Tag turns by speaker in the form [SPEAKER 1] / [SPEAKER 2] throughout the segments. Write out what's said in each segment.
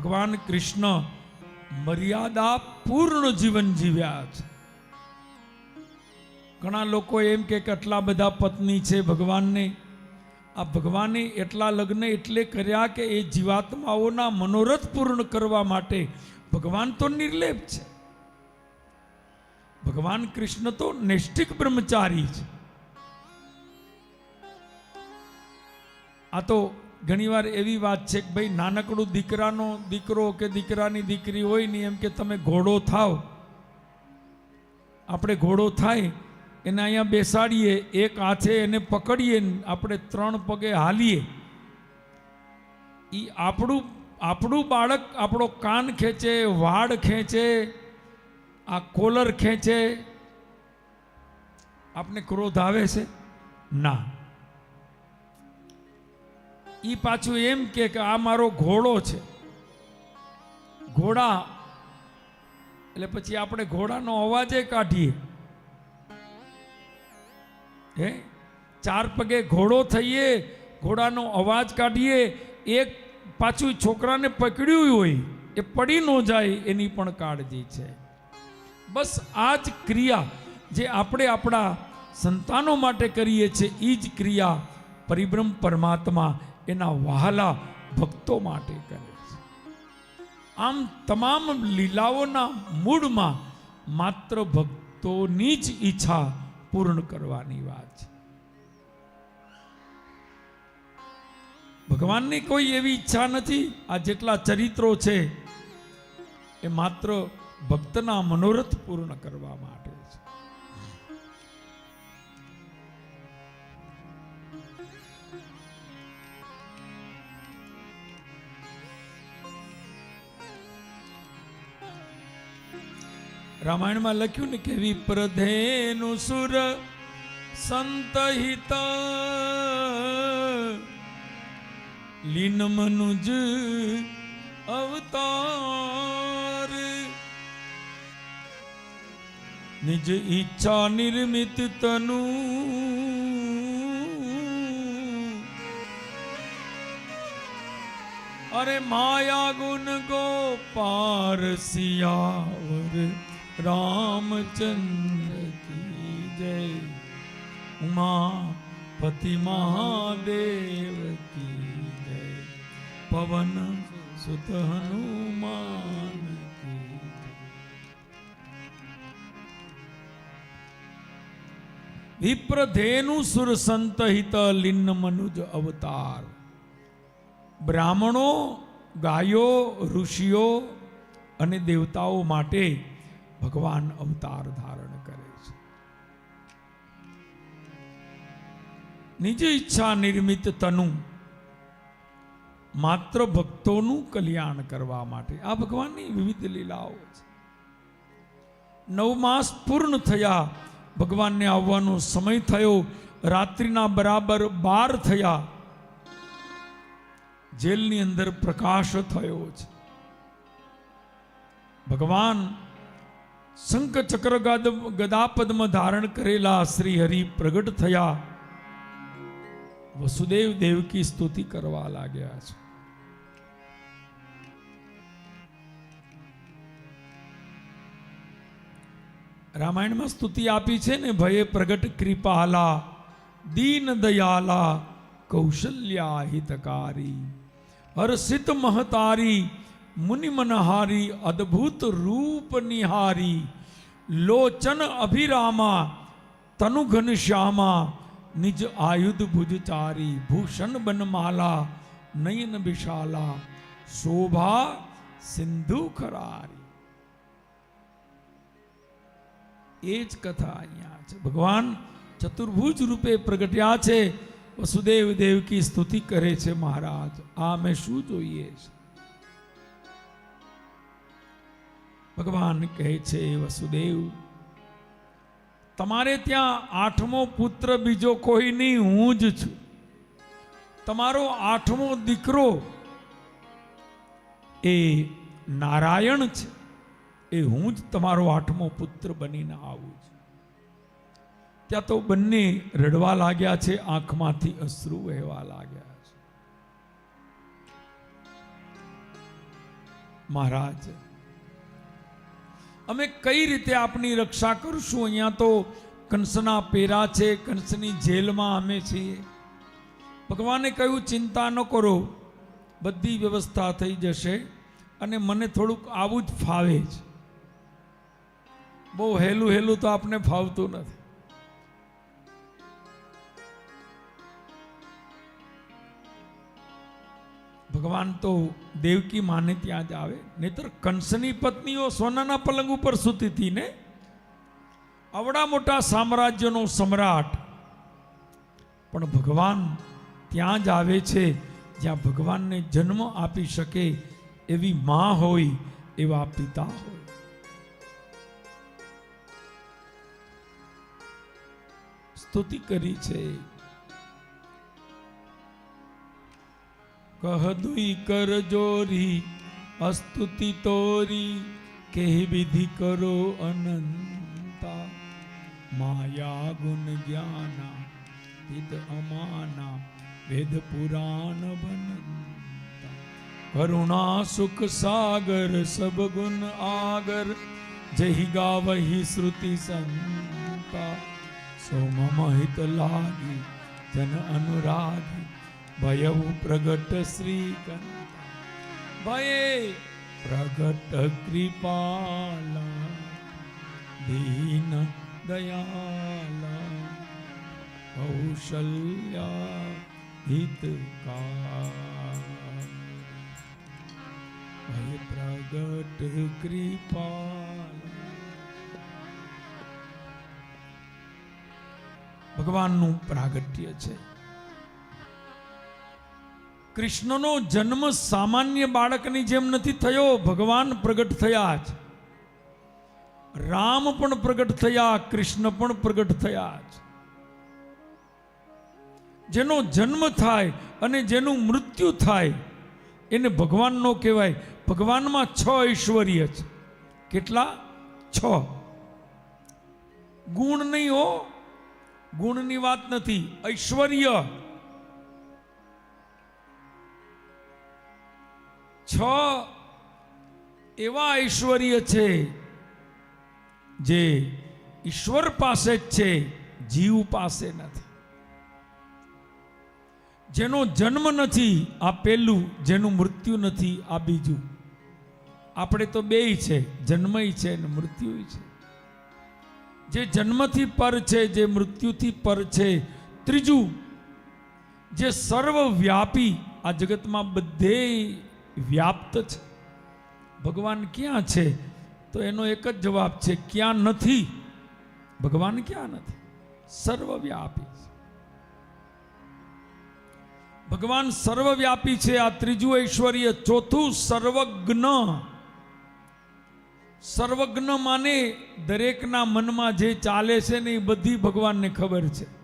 [SPEAKER 1] ભગવાન કૃષ્ણ મર્યાદા પૂર્ણ જીવન જીવ્યા છે. ઘણા લોકો એમ કે આટલા બધા પત્ની છે ભગવાનને. આ ભગવાને એટલા લગ્ન એટલે કર્યા કે એ જીવાત્માઓના મનોરથ પૂર્ણ કરવા માટે ભગવાન તો નિર્લેપ છે. ભગવાન કૃષ્ણ તો નૈષ્ઠિક બ્રહ્મચારી છે. આ તો ઘણીવાર એવી વાત છે કે ભાઈ, નાનકડું દીકરાનો દીકરો કે દીકરાની દીકરી હોય ને એમ કે તમે ઘોડો થાવ. આપણે ઘોડો થાય, એને અહીંયા બેસાડીએ, એક હાથે એને પકડીએ આપણે ત્રણ પગે હાલીએ. એ આપણું આપણું બાળક આપણો કાન ખેંચે વાડ ખેંચે, આ કોલર ખેંચે. આપને ક્રોધ આવે છે? ના. ઈ પાછું એમ કે આ મારો ઘોડો છે. ઘોડા. એટલે પછી આપણે ઘોડાનો અવાજે કાઢીએ. હે? ચાર પગે ઘોડો થઈએ, ઘોડાનો અવાજ કાઢીએ, એક પાછું છોકરાને પકડ્યું હોય, એ પડી ન જાય એની પણ કાળજી છે. બસ આ જ ક્રિયા જે આપણે આપણા સંતાનો માટે કરીએ છીએ એ જ ક્રિયા પરિબ્રહ્મ પરમાત્મા એના વહાલા ભક્તો માટે કરે છે. આમ તમામ લીલાઓના મૂળમાં માત્ર ભક્તોની જ ઈચ્છા પૂર્ણ કરવાની વાત છે. ભગવાનની કોઈ એવી ઈચ્છા નથી, આ જેટલા ચરિત્રો છે, એ માત્ર ભક્તના મનોરથ પૂર્ણ કરવા માટે. રામાયણમાં લખ્યું ને કે વિપ્રધેનું સુર સંતહિત. લીન મનુજ અવતાર. નિજ ઈચ્છા નિર્મિત તનુ. અરે માયા ગુણ ગોપાર સિયાવર રામચંદ્ર કી જય. ઉમાપતિ મહાદેવ કી જય. પવન સુત હનુમાન. વિપ્રધેનુ સુર સંતહિત લિન્ન મનુજ અવતાર. બ્રાહ્મણો, ગાયો, ઋષિઓ અને દેવતાઓ માટે ભગવાન અવતાર ધારણ કરે છે. નિજ ઈચ્છા નિર્મિત તનુ માત્ર ભક્તોનું કલ્યાણ કરવા માટે. આ ભગવાનની વિવિધ લીલાઓ છે. નવ માસ પૂર્ણ થયા, ભગવાનને આવવાનો સમય થયો, રાત્રિના બરાબર બાર થયા, જેલની અંદર પ્રકાશ થયો છે. ભગવાન શંખ ચક્ર ગદ- ગદા પદ્મ ધારણ કરેલા શ્રી હરિ પ્રગટ થયા વસુદેવ દેવકી સ્તુતિ કરવા લાગ્યા છે રામાયણમાં સ્તુતિ આપી છે ને ભયે પ્રગટ કૃપાલા દીન દયાલા કૌશલ્યા હિતકારી હર્ષિત મહતારી મુનિ મનહારી અદ્ભુત રૂપ નિહારી લોચન અભિરામા તનુ ઘનશ્યામા નિજ આયુધ ભુજચારી ભૂષણ બનમાલા નયન વિશાલા શોભા સિંધુ ખરારી એ જ કથા અહીંયા છે ભગવાન ચતુર્ભુજ રૂપે પ્રગટ્યા છે વસુદેવ દેવકી સ્તુતિ કરે છે મહારાજ આ મેં શું જોઈએ છે ભગવાન કહે છે વસુદેવ, તમારે ત્યાં આઠમો પુત્ર બીજો કોઈ નહીં, હું જ છું. તમારો આઠમો દીકરો એ નારાયણ છે. એ હું જ તમારો આઠમો પુત્ર બનીને આવું છું. ત્યાં તો બંને રડવા લાગ્યા છે, આંખમાંથી અશ્રુ વહેવા લાગ્યા છે. મહારાજ અમે કઈ રીતે આપની રક્ષા કરશું? અહીંયા તો કંસના પેરા છે, કંસની જેલમાં અમે છીએ. ભગવાને કહ્યું, ચિંતા ન કરો, બધી વ્યવસ્થા થઈ જશે અને મને થોડુંક આવું જ ફાવે જ બહુ હેલું હેલું તો આપને ફાવતું નથી. ભગવાન તો દેવકી માને ત્યાં જ આવે. નહીતર કંસની પત્નીઓ સોનાના પલંગ ઉપર સૂતી હતી ને? અવડા મોટા સામ્રાજ્યનો સમ્રાટ. પણ ભગવાન ત્યાં જ આવે છે. જ્યાં ભગવાનને જન્મ આપી શકે એવી મા હોય, એવા પિતા હોય. સ્તુતિ કરી છે. કહ દુઈ કર જોરી અસ્તુતિ તોરી કે વિધિ કરો અનંતા માયા ગુણ જ્ઞાના હિત અમાના વેદ પુરાણ બનંતા કરુણા સુખ સાગર સબ ગુણ આગર જહી ગાવહી શ્રુતિ સંતા સો મમ હિત લાગી જન અનુરાગી ભયઉ પ્રગટ શ્રી ભયે. પ્રગટ કૃપાલા દીન દયાલા કૌશલ્યા હિતકાર ભય પ્રગટ કૃપાલા. ભગવાનનું પ્રાગટ્ય છે. કૃષ્ણનો જન્મ સામાન્ય બાળકની જેમ નથી થયો, ભગવાન પ્રગટ થયા જ. રામ પણ પ્રગટ થયા, કૃષ્ણ પણ પ્રગટ થયા જ. જેનો જન્મ થાય અને જેનું મૃત્યુ થાય, એને ભગવાનનો કહેવાય. ભગવાનમાં છ ઐશ્વર્ય છે. કેટલા? છ. ગુણ નહીં હો. ગુણની વાત નથી. ઐશ્વર્ય. છ એવા ઐશ્વર્ય છે જે ઈશ્વર પાસે જ છે, જીવ પાસે નથી. જેનો જન્મ નથી આ પેલું જેનું મૃત્યુ નથી આ બીજું. આપણે તો બેય છે, જન્મય છે અને મૃત્યુય છે. જે જન્મથી પર છે, જે મૃત્યુથી પર છે. ત્રીજું, જે સર્વવ્યાપી આ જગતમાં બધે વ્યાપ્ત છે. ભગવાન ક્યાં છે? તો એનો એક જ જવાબ છે, ક્યાં નથી? ભગવાન ક્યાં નથી? સર્વવ્યાપી છે. ભગવાન સર્વવ્યાપી છે, આ ત્રીજું ઐશ્વર્ય. ચોથું સર્વજ્ઞ. સર્વજ્ઞ માને દરેકના મનમાં જે ચાલે છે ને એ બધી ભગવાનને ખબર છે.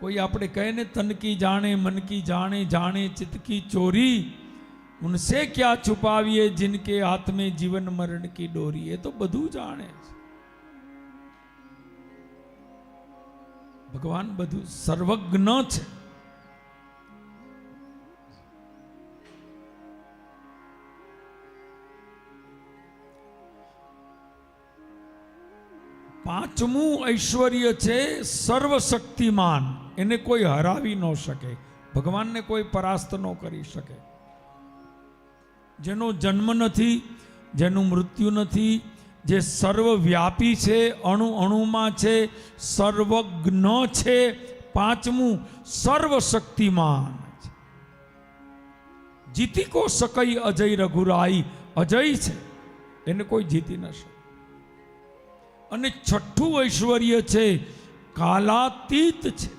[SPEAKER 1] કોઈ આપણે કહે ને, તન કી જાણે, મન કી જાણે જાણે ચિતકી ચોરી. ઉનસે ક્યાં છુપાવીએ જિનકે હાથમે જીવન મરણ કી ડોરી? એ તો બધું જાણે છે. ભગવાન બધું સર્વજ્ઞ છે. પાંચમું ઐશ્વર્ય છે સર્વશક્તિમાન. એને કોઈ હરાવી ન શકે. ભગવાનને કોઈ પરાસ્ત ન કરી શકે. જેનો જન્મ નથી, જેનું મૃત્યુ નથી, જે સર્વવ્યાપી છે, અણુ અણુમાં છે, સર્વજ્ઞ છે, પાંચમું સર્વશક્તિમાન જીતી કો સકઈ અજય રઘુરાઈ? અજય છે. એને કોઈ જીતી ન શકે. અને છઠ્ઠું ઐશ્વર્ય છે, કાલાતીત છે.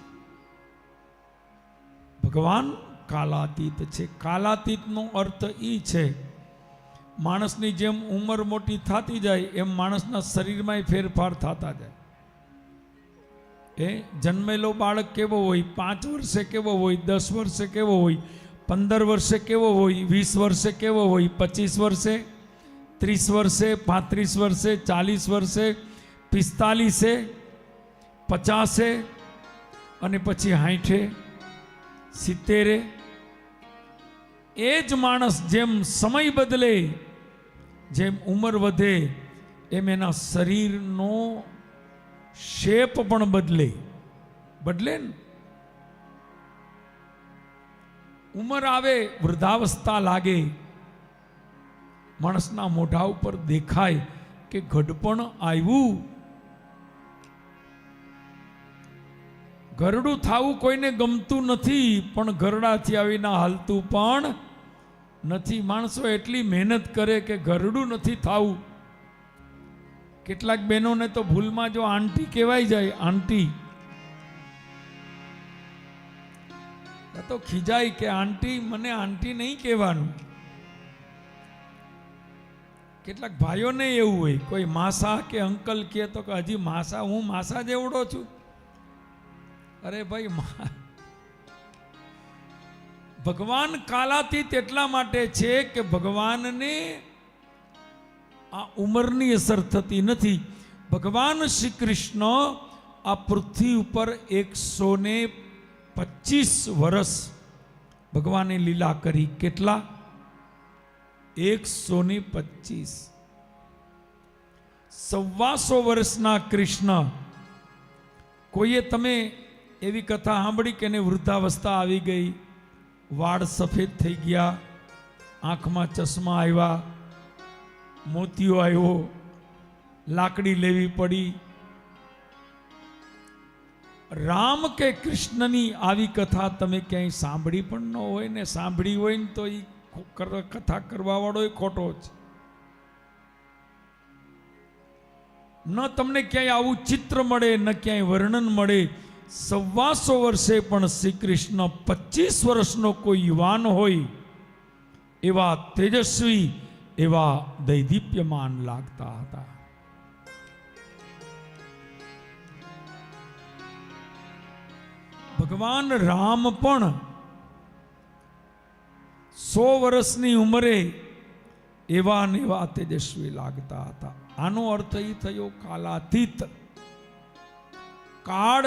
[SPEAKER 1] ભગવાન કાલાતીત છે. કાલાતીતનો અર્થ એ છે, માણસની જેમ ઉંમર મોટી થતી જાય, એમ માણસના શરીરમાં ફેરફાર થતા જાય. એ જન્મેલો બાળક કેવો હોય, પાંચ વર્ષે કેવો હોય, દસ વર્ષે કેવો હોય, પંદર વર્ષે કેવો હોય, વીસ વર્ષે કેવો હોય, પચીસ વર્ષે, ત્રીસ વર્ષે, પાંત્રીસ વર્ષે, ચાલીસ વર્ષે પિસ્તાલીસે, પચાસે અને પછી સાઠે સિત્તેરે. એ જ માણસ જેમ સમય બદલે, જેમ ઉંમર વધે, એમ એના શરીરનો શેપ પણ બદલે. બદલે ને. ઉંમર આવે, વૃદ્ધાવસ્થા લાગે, માણસના મોઢા ઉપર દેખાય કે ઘડપણ આવ્યું ગરડું થાવું કોઈને ગમતું નથી, પણ ગરડાથી આવીને હાલતું પણ નથી. માણસો એટલી મહેનત કરે કે ગરડું નથી થાવું. કેટલાક બહેનોને તો ભૂલમાં જો આંટી કહેવાય જાય, આંટી. તો ખીજાય કે, આંટી, મને આંટી નહીં કહેવાનું. કેટલાક ભાઈઓને એવું હોય, કોઈ માસા કે અંકલ કહે તો કે, હજી માસા, હું માસા જેવડો છું. અરે ભાઈ ભગવાન કાલાતીત એટલા માટે છે કે ભગવાનને આ ઉંમરની અસર થતી નથી. ભગવાન શ્રી કૃષ્ણ આ પૃથ્વી ઉપર એકસો ને પચીસ વર્ષ ભગવાને લીલા કરી કેટલા? એકસો ને પચીસ. સવ્વાસો વર્ષના કૃષ્ણ, કોઈએ તમે એવી કથા સાંભળી કે એને વૃદ્ધાવસ્થા આવી ગઈ. વાળ સફેદ થઈ ગયા. આંખમાં ચશ્મા આવ્યા. મોતિયો આવ્યો. લાકડી લેવી પડી. રામ કે કૃષ્ણની આવી કથા તમે ક્યાંય સાંભળી પણ ન હોય ને સાંભળી હોય ને તો એ કથા કરવાવાળો એ ખોટો છે ન તમને ક્યાંય આવું ચિત્ર મળે, ન ક્યાંય વર્ણન મળે સવ્વાસો વર્ષે પણ શ્રી કૃષ્ણ પચીસ વર્ષનો કોઈ યુવાન હોય, એવા તેજસ્વી, એવા દૈદીપ્યમાન લાગતા હતા. ભગવાન રામ પણ સો વર્ષની ઉંમરે એવા ને એવા તેજસ્વી લાગતા હતા. આનો અર્થ એ થયો, કાલાતીત. કાળ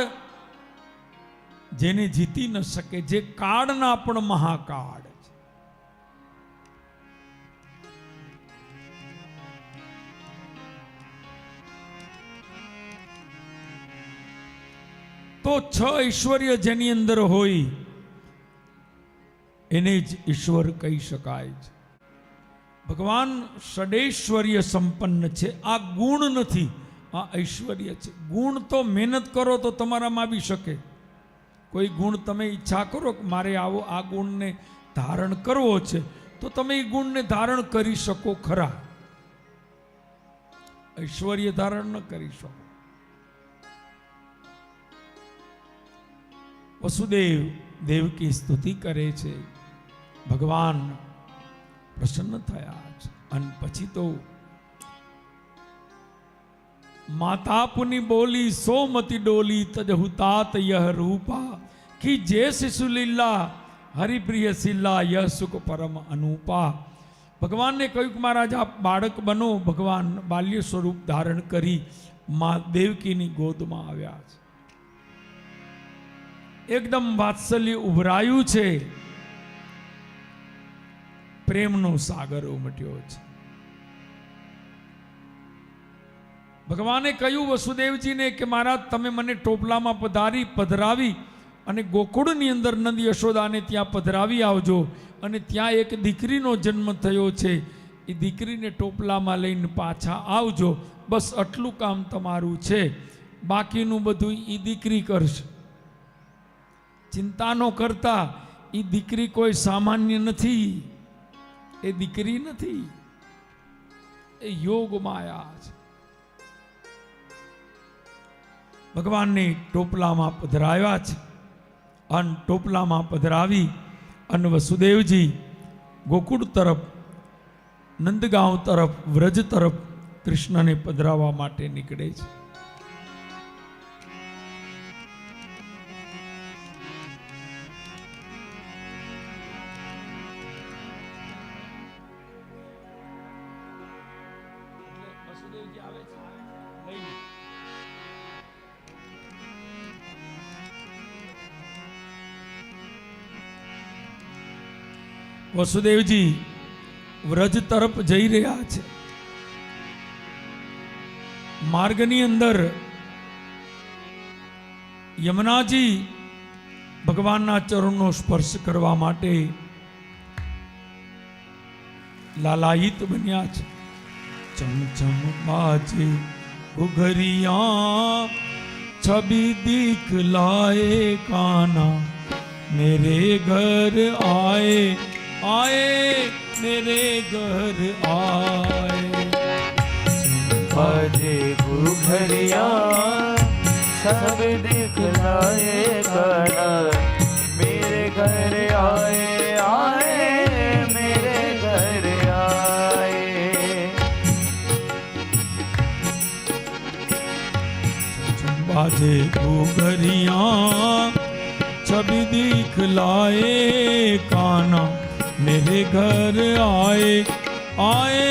[SPEAKER 1] જેને જીતી ન શકે, જે કાળના પણ મહાકાળ છે. તો છ ઐશ્વર્ય જેની અંદર હોય, એને જ ઈશ્વર કહી શકાય છે. ભગવાન ષડૈશ્વર્ય સંપન્ન છે. આ ગુણ નથી, આ ઐશ્વર્ય છે. ગુણ તો મહેનત કરો તો તમારામાં આવી શકે. કોઈ ગુણ તમે ઈચ્છા કરો કે મારે આવો આ ગુણને ધારણ કરવો છે, તો તમે એ ગુણને ધારણ કરી શકો ખરા. ઐશ્વર્ય ધારણ ન કરી શકો. વસુદેવ દેવકી સ્તુતિ કરે છે. ભગવાન પ્રસન્ન થયા છે. અને પછી તો માતા પુની બોલી સોમતી ડોલી તજહુ તાત યહ રૂપા. કી જે શિશુ લીલા, હરિપ્રિય શિલ્લા યહ સુખ પરમ અનુપા. ભગવાનને કહ્યું કે મહારાજ, આપ બાળક બનો, ભગવાન બાલ્ય સ્વરૂપ ધારણ કરી મા દેવકીની ગોદમાં આવ્યા છે. એકદમ વાત્સલ્ય ઉભરાયું છે. પ્રેમનો સાગર ઉમટ્યો છે. ભગવાને કહ્યું વસુદેવજીને કે મહારાજ, તમે મને ટોપલામાં પધારી, પધરાવી અને ગોકુળની અંદર નંદ યશોદાને ત્યાં પધરાવી આવજો. અને ત્યાં એક દીકરીનો જન્મ થયો છે. એ દીકરીને ટોપલામાં લઈને પાછા આવજો. બસ આટલું કામ તમારું છે. બાકીનું બધું એ દીકરી કરશે. ચિંતા ન કરતા. એ દીકરી કોઈ સામાન્ય નથી. એ દીકરી નથી. એ યોગ માયા છે. ભગવાનને ટોપલામાં પધરાવ્યા છે. અન ટોપલામાં પધરાવી અન વસુદેવજી ગોકુળ તરફ, નંદગાંવ તરફ, વ્રજ તરફ કૃષ્ણને પધરાવવા માટે નીકળે છે. આવે છે. વસુદેવજી, વ્રજ તરફ જઈ રહ્યા છે. માર્ગની અંદર યમુનાજી ભગવાનના ચરણનો સ્પર્શ કરવા માટે લાલાયિત બન્યા છે. ચમચમ બાજે ઘુઘરિયા છબી દીખ લાએ કાના, મેરે ઘર આયે आए मेरे घर आए।
[SPEAKER 2] बाजे घुघरिया सब दिखलाए काना मेरे घर आए आए मेरे घर आए।
[SPEAKER 1] बाजे छवि दिख लाए काना। घर आए आए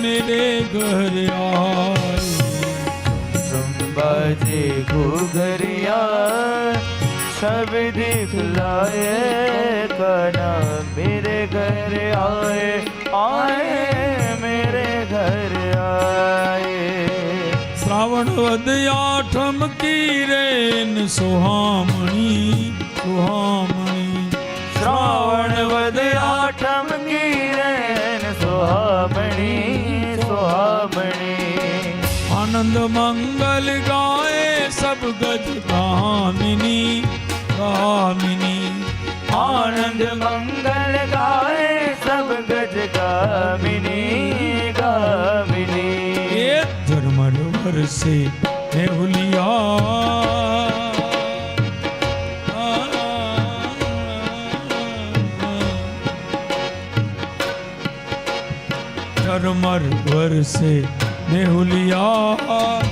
[SPEAKER 1] मेरे घर आए
[SPEAKER 2] चंबा जी घुघरिया सब दिखलाए कना मेरे घर आए आए मेरे घर आए
[SPEAKER 1] श्रावण वद आठम की रेन
[SPEAKER 2] सुहामणी सुहामणी श्रावण वद नंद मंगल
[SPEAKER 1] गाए सब गज कामिनी कामिनी आनंद मंगल
[SPEAKER 2] गाए सब गज कामिनी कामिनी ये धर्मर
[SPEAKER 1] से नेहुलिया मर वर से મેહુલિયા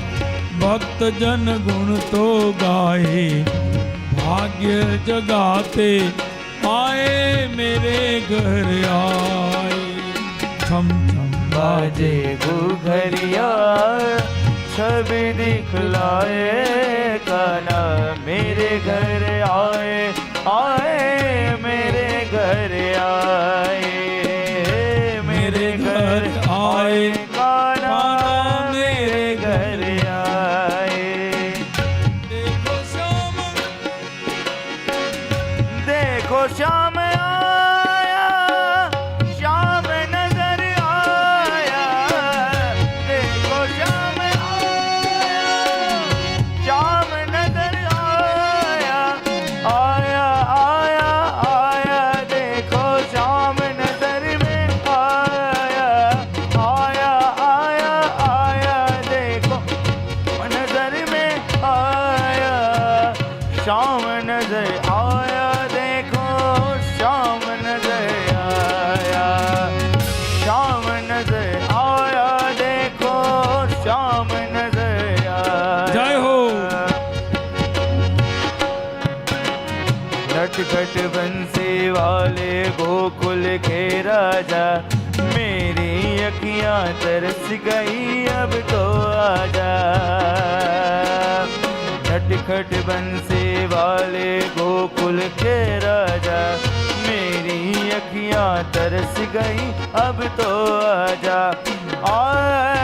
[SPEAKER 1] ભક્તજન ગુણ તો ગાય ભાગ્ય જગાતે આએ મેરે ઘર આય. છમ છમ
[SPEAKER 2] બાજે ઘુઘરિયા छवि दिखलाए काना मेरे घर आए आए मेरे घर आए मेरे घर आए तरस गई, अब तो आजा। नटखट बंसी वाले गोकुल के राजा। मेरी अखियाँ तरस गई, अब तो आजा। आजा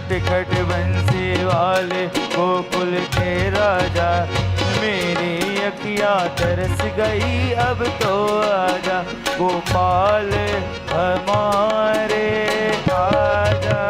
[SPEAKER 2] नटखट बंसी वाले गोकुल के राजा मेरी अखियां तरस गई अब तो आजा गोपाल हमारे आजा